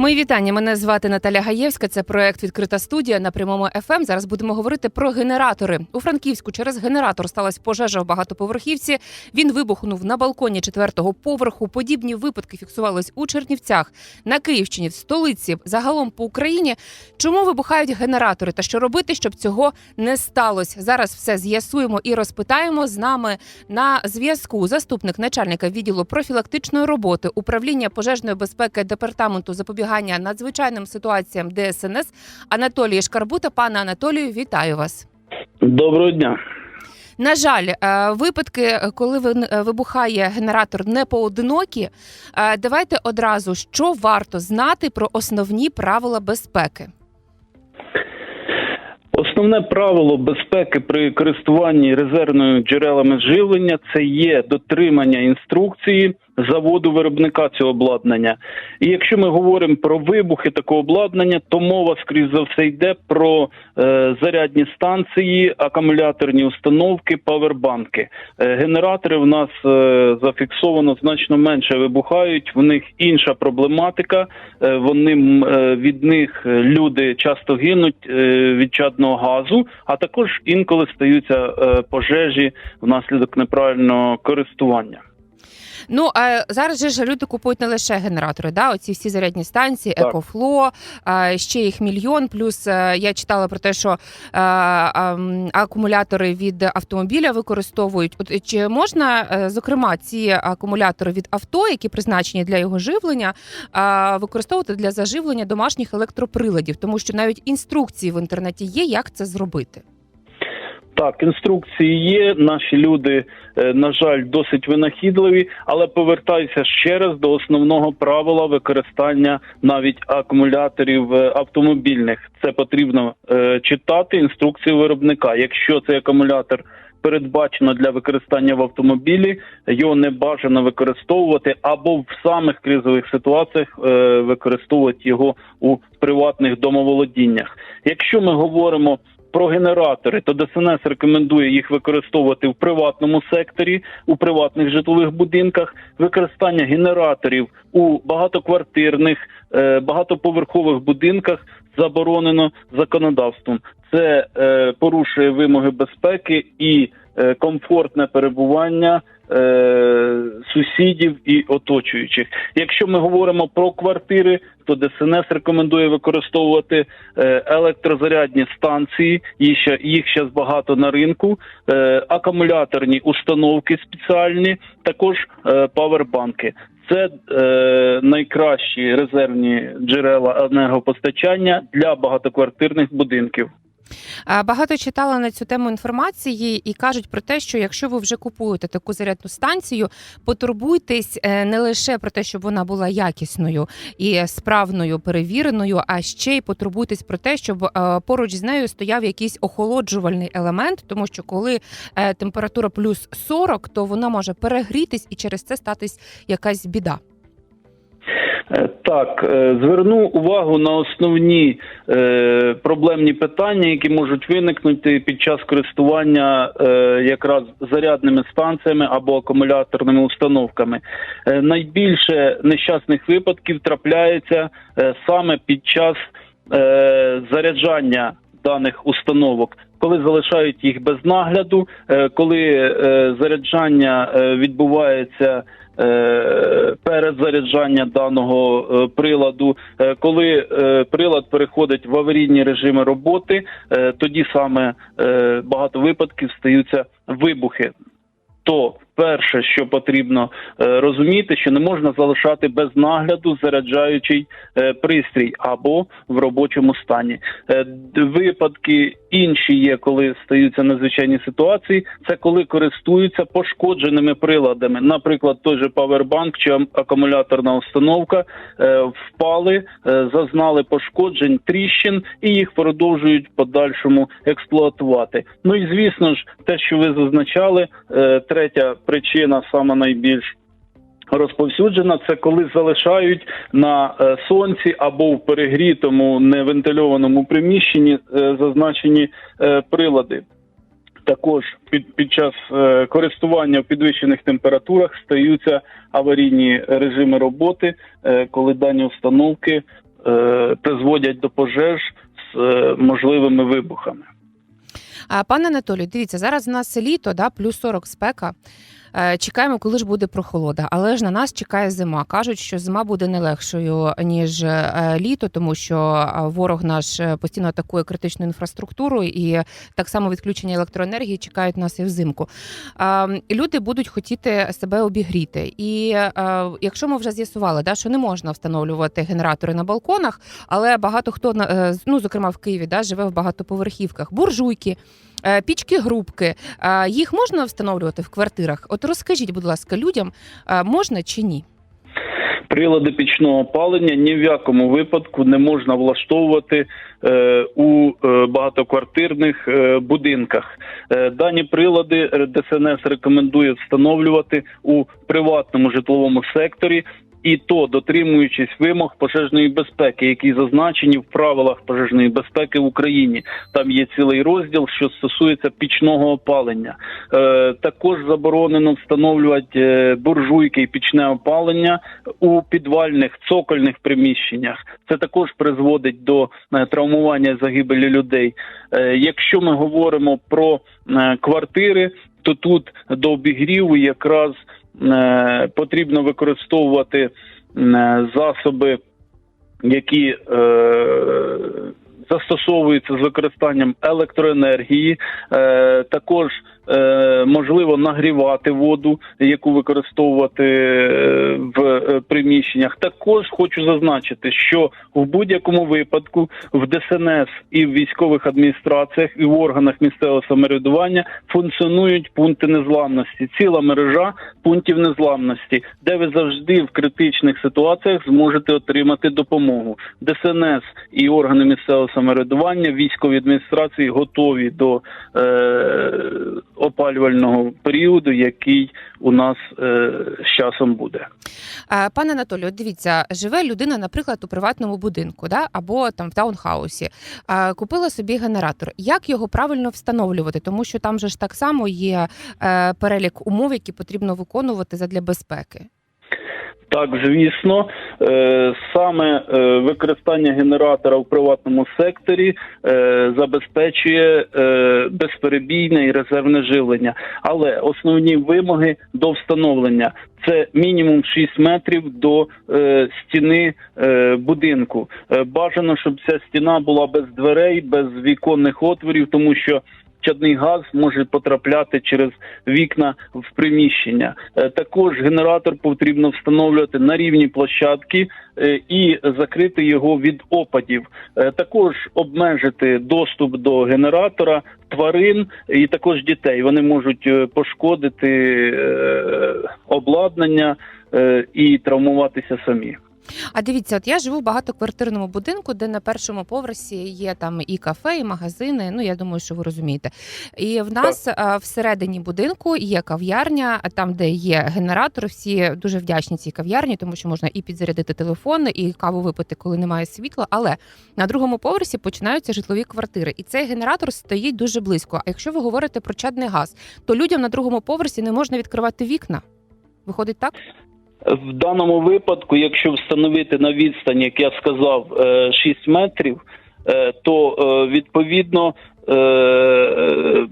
Мої вітання. Мене звати Наталя Гаєвська. Це проект Відкрита студія на прямому ФМ. Зараз будемо говорити про генератори. У Франківську через генератор сталася пожежа в багатоповерхівці. Він вибухнув на балконі четвертого поверху. Подібні випадки фіксувались у Чернівцях, на Київщині, в столиці, загалом по Україні. Чому вибухають генератори та що робити, щоб цього не сталося? Зараз все з'ясуємо і розпитаємо з нами на зв'язку. Заступник начальника відділу профілактичної роботи управління пожежної безпеки департаменту запобігання надзвичайним ситуаціям ДСНС Анатолій Шкарбута. Пане Анатолію, вітаю вас. Доброго дня. На жаль, е, випадки, коли е, вибухає генератор, не поодинокі. Е, Давайте одразу, що варто знати про основні правила безпеки. Основне правило безпеки при користуванні резервними джерелами живлення це є дотримання інструкції заводу виробника цього обладнання. І якщо ми говоримо про вибухи такого обладнання, то мова скрізь за все йде про е, зарядні станції, акумуляторні установки, павербанки. Е, генератори в нас е, зафіксовано значно менше вибухають. В них інша проблематика. Е, вони е, від них люди часто гинуть е, від чадного газу, а також інколи стаються е, пожежі внаслідок неправильного користування. Ну а зараз же ж люди купують не лише генератори, да, оці всі зарядні станції, Так. екофло, ще їх мільйон. Плюс е, я читала про те, що е, акумулятори від автомобіля використовують. От чи можна, е, зокрема, ці акумулятори від авто, які призначені для його живлення, використовувати для заживлення домашніх електроприладів, тому що навіть інструкції в інтернеті є, як це зробити. Так, інструкції є. Наші люди, е, на жаль, досить винахідливі, але повертаюся ще раз до основного правила використання навіть акумуляторів е, автомобільних. Це потрібно е, читати інструкцію виробника. Якщо цей акумулятор передбачено для використання в автомобілі, його не бажано використовувати або в самих кризових ситуаціях використовувати його у приватних домоволодіннях. Якщо ми говоримо про генератори, то ДСНС рекомендує їх використовувати в приватному секторі, у приватних житлових будинках. Використання генераторів у багатоквартирних, е, багатоповерхових будинках заборонено законодавством. Це е, порушує вимоги безпеки і комфортне перебування е, сусідів і оточуючих. Якщо ми говоримо про квартири, то ДСНС рекомендує використовувати е, електрозарядні станції. Їх ще їх зараз багато на ринку, е, акумуляторні установки спеціальні, також е, павербанки. Це е, найкращі резервні джерела енергопостачання для багатоквартирних будинків. Багато читала на цю тему інформації і кажуть про те, що якщо ви вже купуєте таку зарядну станцію, потурбуйтесь е, не лише про те, щоб вона була якісною і справною, перевіреною, а ще й потурбуйтесь про те, щоб е, поруч з нею стояв якийсь охолоджувальний елемент, тому що коли е, температура плюс 40, то вона може перегрітись і через це статись якась біда. Е, Так, е, зверну увагу на основні е, проблемні питання, які можуть виникнути під час користування якраз зарядними станціями або акумуляторними установками. Найбільше нещасних випадків трапляється саме під час заряджання даних установок. Коли залишають їх без нагляду, коли заряджання відбувається е, перед заряджанням даного е, приладу, е, коли прилад переходить в аварійні режими роботи, тоді саме багато випадків стаються вибухи. То перше, що потрібно е, розуміти, що не можна залишати без нагляду заряджаючий е, пристрій або в робочому стані. Е, випадки інші є, коли стаються надзвичайні ситуації. Це коли користуються пошкодженими приладами, наприклад, той же павербанк чи акумуляторна установка впали, зазнали пошкоджень, тріщин і їх продовжують подальшому експлуатувати. Ну і звісно ж, те, що ви зазначали, третя причина, саме найбільш розповсюджена, це коли залишають на е, сонці або в перегрітому невентильованому приміщенні е, зазначені е, прилади. Також під, під час е, користування в підвищених температурах стаються аварійні режими роботи, е, коли дані установки е, призводять до пожеж з е, можливими вибухами. А пане Анатолію, дивіться, зараз у нас літо, да, плюс 40 спека. Е, Чекаємо, коли ж буде прохолода, але ж на нас чекає зима. Кажуть, що зима буде не легшою ніж е, літо, тому що е, ворог наш постійно атакує критичну інфраструктуру, і так само відключення електроенергії чекають нас і взимку. Люди будуть хотіти себе обігріти. І якщо ми вже з'ясували, да, що не можна встановлювати генератори на балконах, але багато хто ну зокрема в Києві, да, живе в багатоповерхівках, буржуйки. Е, Пічки грубки, е, їх можна встановлювати в квартирах. От розкажіть, будь ласка, людям, е, можна чи ні? Прилади пічного опалення ні в якому випадку не можна влаштовувати е, у багатоквартирних е, будинках. Е, дані прилади ДСНС рекомендує встановлювати у приватному житловому секторі. І то дотримуючись вимог пожежної безпеки, які зазначені в правилах пожежної безпеки в Україні, там є цілий розділ, що стосується пічного опалення. Е, також заборонено встановлювати е, буржуйки і пічне опалення у підвальних цокольних приміщеннях. Це також призводить до е, травмування загибелі людей. Е, якщо ми говоримо про е, квартири, то тут до обігріву якраз потрібно використовувати е, засоби, які е, застосовуються з використанням електроенергії, е, також е, можливо нагрівати воду, яку використовувати е, в е, приміщеннях. Також хочу зазначити, що в будь-якому випадку в ДСНС і в військових адміністраціях і в органах місцевого самоврядування функціонують пункти незламності. Ціла мережа пунктів незламності, де ви завжди в критичних ситуаціях зможете отримати допомогу. ДСНС і органи місцевого самоврядування, військові адміністрації готові до е, опалювального періоду, який у нас е, з часом буде. Пане Анатолію, дивіться, живе людина, наприклад, у приватному будинку, да, або там в таунхаусі, купила собі генератор. Як його правильно встановлювати? Тому що там же ж так само є е, перелік умов, які потрібно виконувати задля безпеки. Так, звісно, Е, саме е, використання генератора в приватному секторі е, забезпечує безперебійне і резервне живлення. Але основні вимоги до встановлення це мінімум 6 метрів до стіни будинку. Бажано, щоб ця стіна була без дверей, без віконних отворів, тому що Чадний газ може потрапляти через вікна в приміщення. Е, Також генератор потрібно встановлювати на рівні площадки е, і закрити його від опадів. Е, Також обмежити доступ до генератора тварин і також дітей. Вони можуть пошкодити обладнання і травмуватися самі. А дивіться, от я живу в багатоквартирному будинку, де на першому поверсі є там і кафе, і магазини. Ну я думаю, що ви розумієте. І в нас а, всередині будинку є кав'ярня, там, де є генератор. Всі дуже вдячні цій кав'ярні, тому що можна і підзарядити телефон, і каву випити, коли немає світла. Але на другому поверсі починаються житлові квартири, і цей генератор стоїть дуже близько. А якщо ви говорите про чадний газ, то людям на другому поверсі не можна відкривати вікна. Виходить так? В даному випадку, якщо встановити на відстані, як я сказав, е, 6 метрів, е, то е, відповідно е,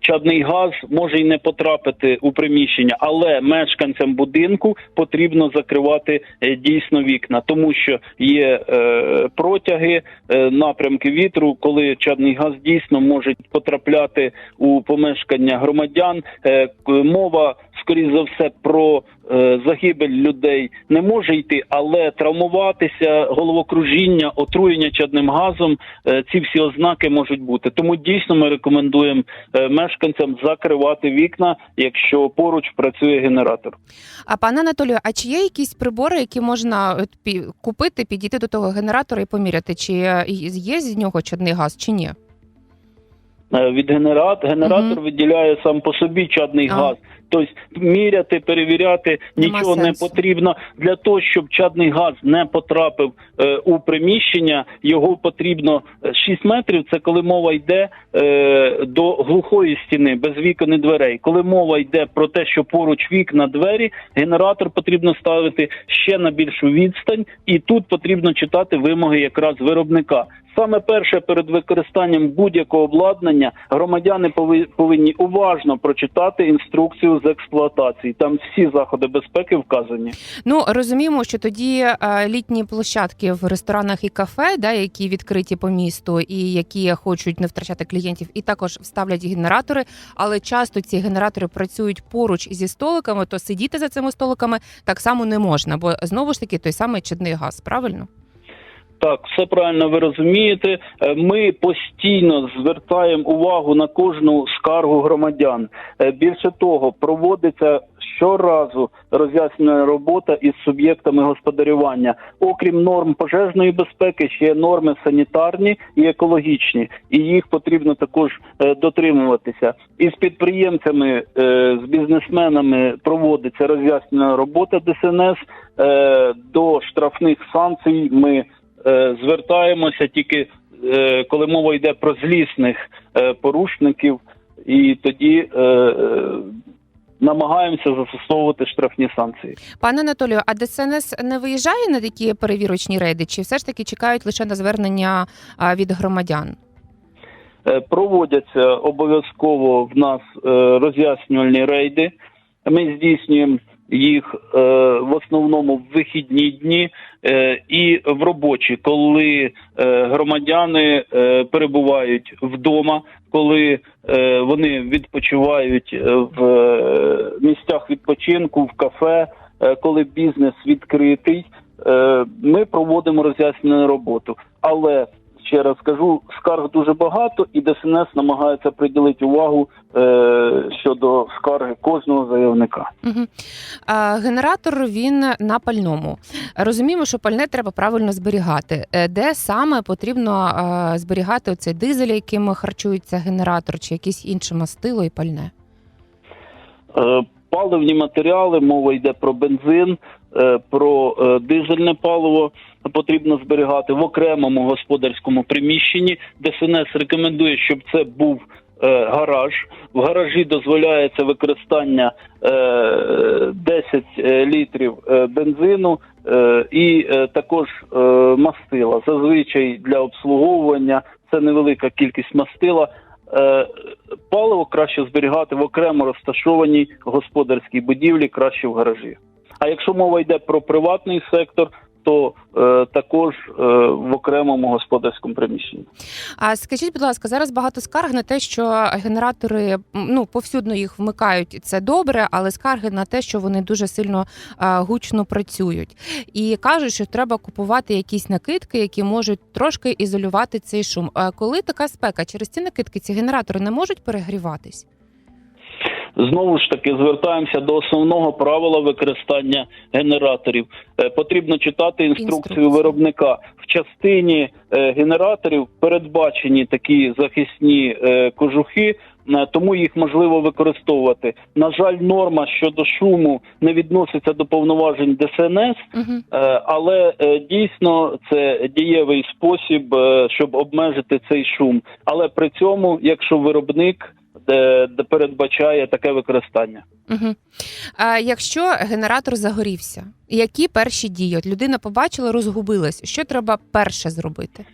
чадний газ може й не потрапити у приміщення, але мешканцям будинку потрібно закривати е, дійсно вікна, тому що є е, протяги, е, напрямки вітру, коли чадний газ дійсно може потрапляти у помешкання громадян. Е, мова скоріш за все про е, загибель людей не може йти, але травмуватися, головокружіння, отруєння чадним газом е, ці всі ознаки можуть бути. Тому дійсно ми рекомендуємо е, мешканцям закривати вікна, якщо поруч працює генератор. А пане Анатолію, а чи є якісь прибори, які можна купити, підійти до того генератора і поміряти, чи е, є з нього чадний газ, чи ні? е, від генератора. Генератор Мгм. виділяє сам по собі чадний А. газ. Тобто міряти, перевіряти Нема нічого не потрібно для того, щоб чадний газ не потрапив е, у приміщення. Його потрібно е, 6 метрів. Це коли мова йде е, до глухої стіни, без вікон і дверей. Коли мова йде про те, що поруч вікна двері, генератор потрібно ставити ще на більшу відстань, і тут потрібно читати вимоги якраз виробника. Саме перше перед використанням будь-якого обладнання громадяни пови- повинні уважно прочитати інструкцію з експлуатації. Там всі заходи безпеки вказані. Ну розуміємо, що тоді е, літні площадки в ресторанах і кафе, да, які відкриті по місту і які хочуть не втрачати клієнтів, і також вставлять генератори. Але часто ці генератори працюють поруч зі столиками, то сидіти за цими столиками так само не можна, бо знову ж таки той самий чадний газ, правильно? Так, все правильно ви розумієте. Е, Ми постійно звертаємо увагу на кожну скаргу громадян. Е, Більше того, проводиться щоразу роз'яснена робота із суб'єктами господарювання. Окрім норм пожежної безпеки, ще є норми санітарні і екологічні, і їх потрібно також е, дотримуватися. І з підприємцями, з бізнесменами проводиться роз'яснена робота ДСНС. До штрафних санкцій ми звертаємося тільки е, коли мова йде про злісних е, порушників, і тоді е, е, намагаємося застосовувати штрафні санкції. Пане Анатолію, а ДСНС не виїжджає на такі перевірочні рейди, чи все ж таки чекають лише на звернення від громадян? Е, Проводяться обов'язково в нас е, роз'яснювальні рейди. Ми здійснюємо їх е, в основному в вихідні дні е, і в робочі, коли е, громадяни е, перебувають вдома, коли е, вони відпочивають е, в е, місцях відпочинку, в кафе, е, коли бізнес відкритий. Е, Ми проводимо роз'яснену роботу, але ще раз кажу, скарг дуже багато, і ДСНС намагається приділити увагу е, щодо скарги кожного заявника. Угу. А, генератор він на пальному. Розуміємо, що пальне треба правильно зберігати. Е, Де саме потрібно а, зберігати оцей дизель, яким харчується генератор, чи якесь інше мастило і пальне? Е, Паливні матеріали, мова йде про бензин, е, про е, дизельне паливо потрібно зберігати в окремому господарському приміщенні. ДСНС рекомендує, щоб це був е, гараж. В гаражі дозволяється використання е, 10 літрів бензину і також мастила. Зазвичай для обслуговування це невелика кількість мастила. Е, Паливо краще зберігати в окремо розташованій господарській будівлі, краще в гаражі. А якщо мова йде про приватний сектор, то е, також е, в окремому господарському приміщенні. А скажіть, будь ласка, зараз багато скарг на те, що генератори ну повсюдно їх вмикають. Це добре, але скарги на те, що вони дуже сильно а, гучно працюють, і кажуть, що треба купувати якісь накидки, які можуть трошки ізолювати цей шум. А коли така спека через ці накидки, ці генератори не можуть перегріватись? Знову ж таки звертаємося до основного правила використання генераторів. Е, Потрібно читати інструкцію виробника. В частині е, генераторів передбачені такі захисні е, кожухи. Тому їх можливо використовувати. На жаль, норма щодо шуму не відноситься до повноважень ДСНС, Угу. Але дійсно це дієвий спосіб, щоб обмежити цей шум. Але при цьому, якщо виробник де, де передбачає таке використання. Угу. А якщо генератор загорівся, які перші дії? От людина побачила, розгубилась. Що треба перше зробити?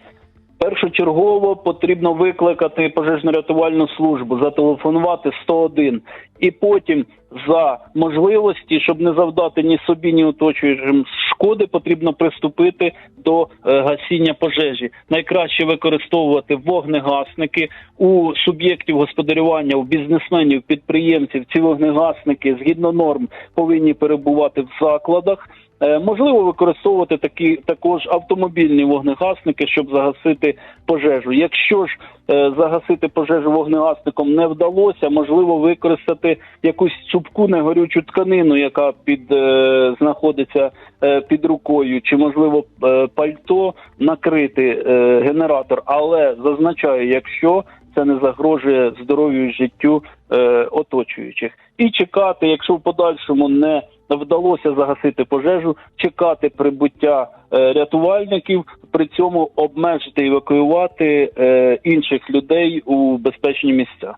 Першочергово потрібно викликати пожежно-рятувальну службу, зателефонувати 101. і потім за можливості, щоб не завдати ні собі, ні оточуючим шкоди, потрібно приступити до е, гасіння пожежі. Найкраще використовувати вогнегасники у суб'єктів господарювання, у бізнесменів, підприємців. Ці вогнегасники згідно норм повинні перебувати в закладах. Е, Можливо використовувати такі також автомобільні вогнегасники, щоб загасити пожежу. Якщо ж е, загасити пожежу вогнегасником не вдалося, можливо використати якусь цупку негорючу тканину, яка під е, знаходиться е, під рукою, чи можливо е, пальто накрити е, генератор. Але зазначаю, якщо це не загрожує здоров'ю і життю е, оточуючих. І чекати, якщо в подальшому не вдалося загасити пожежу, чекати прибуття е, рятувальників, при цьому обмежити евакуювати е, інших людей у безпечні місця.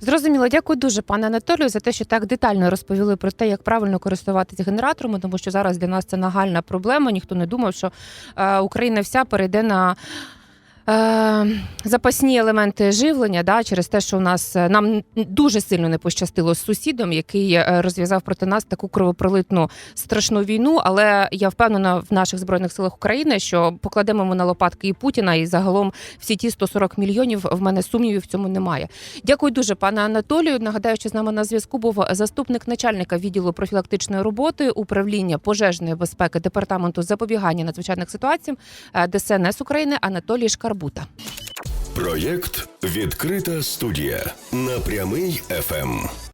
Зрозуміло, дякую дуже, пане Анатолію, за те, що так детально розповіли про те, як правильно користуватися генераторами, тому що зараз для нас це нагальна проблема. Ніхто не думав, що е, Україна вся перейде на. Е, Запасні елементи живлення, да, через те, що у нас е, нам дуже сильно не пощастило з сусідом, який е, розв'язав проти нас таку кровопролитну страшну війну. Але я впевнена в наших збройних силах України, що покладемо ми на лопатки і Путіна, і загалом всі ті 140 мільйонів в мене сумнівів в цьому немає. Дякую дуже, пане Анатолію. Нагадаю, що з нами на зв'язку був заступник начальника відділу профілактичної роботи управління пожежної безпеки департаменту запобігання надзвичайних ситуацій ДСНС України Анатолій Шкарбута. Проєкт Відкрита студія на прямий ФМ.